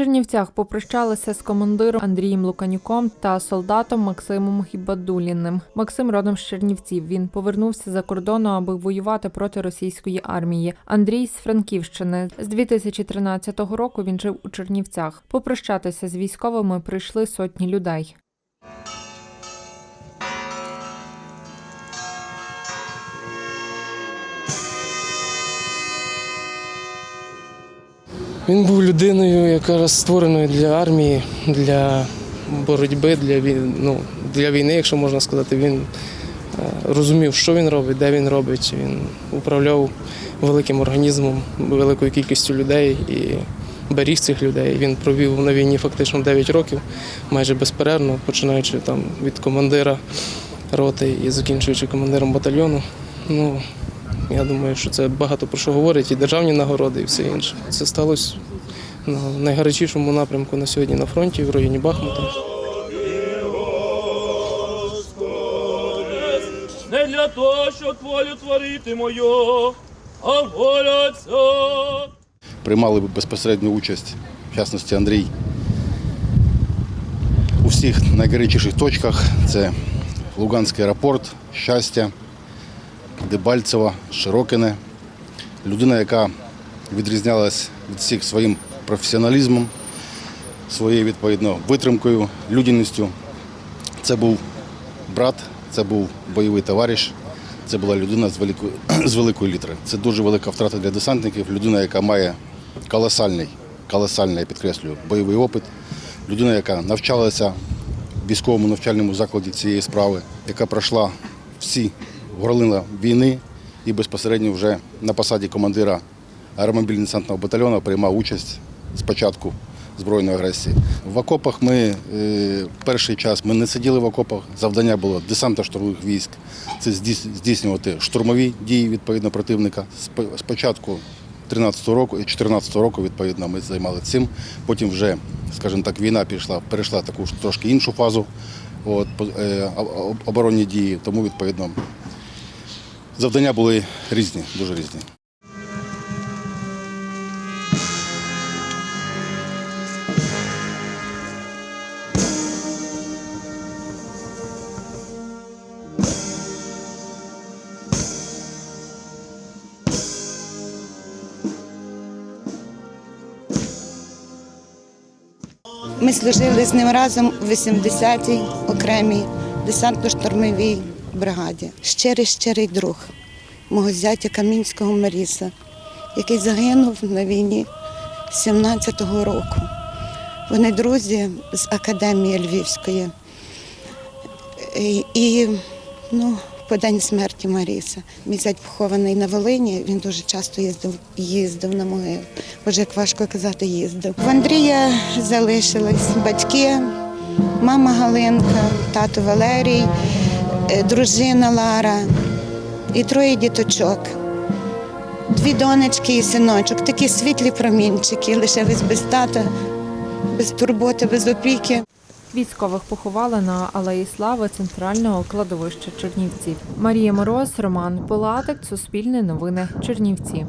Чернівцях попрощалися з командиром Андрієм Луканюком та солдатом Максимом Гібадуліним. Максим родом з Чернівців. Він повернувся за кордону, аби воювати проти російської армії. Андрій з Франківщини. З 2013 року він жив у Чернівцях. Попрощатися з військовими прийшли сотні людей. Він був людиною, яка створеною для армії, для боротьби, для війни, ну, для війни, якщо можна сказати. Він е, розумів, що він робить, де він робить. Він управляв великим організмом, великою кількістю людей і беріг цих людей. Він провів на війні фактично 9 років, майже безперервно, починаючи там від командира роти і закінчуючи командиром батальйону. Ну, я думаю, що це багато про що говорить, і державні нагороди, і все інше. Це сталося на найгарячішому напрямку на сьогодні на фронті, в районі Бахмута. не для того, щоб волю творити мою, а воля Отця. приймали безпосередню участь, в частності Андрій, у всіх найгарячіших точках. Це Луганський аеропорт, щастя, Дебальцево, Широкине. Людина, яка відрізнялась від всіх своїм професіоналізмом, своєю відповідно витримкою, людяністю. Це був брат, це був бойовий товариш, це була людина з великої, з великої літери. Це дуже велика втрата для десантників. Людина, яка має колосальний, колосальний, я підкреслюю, бойовий опит. Людина, яка навчалася в військовому навчальному закладі цієї справи, яка пройшла всі горлина війни і безпосередньо вже на посаді командира аеромобільно-десантного батальйону приймав участь з початку збройної агресії. В окопах ми е, перший час ми не сиділи в окопах. Завдання було десанта штурмових військ. Це здійснювати штурмові дії відповідно противника. Спочатку 13 року і 14 року відповідно ми займалися цим. Потім вже, скажімо так, війна пішла, перейшла таку трошки іншу фазу. От, е, об- об- оборонні дії, тому відповідно завдання були різні, дуже різні. Ми служили з ним разом у 80-й окремій десантно-штурмовій бригаді. Щирий щирий друг мого зятя Камінського Маріса, який загинув на війні 17-го року. Вони друзі з академії Львівської. І, ну, по день смерті Маріса. Мій зять похований на Волині, він дуже часто їздив, їздив на могилу. Боже, як важко казати, їздив. В Андрія залишились батьки, мама Галинка, тато Валерій, дружина Лара і троє діточок. Дві донечки і синочок, такі світлі промінчики, лишились без тата, без турботи, без опіки. Військових поховали на Алеї Слави центрального кладовища Чернівців. Марія Мороз, Роман Пилатик, Суспільне новини, Чернівці.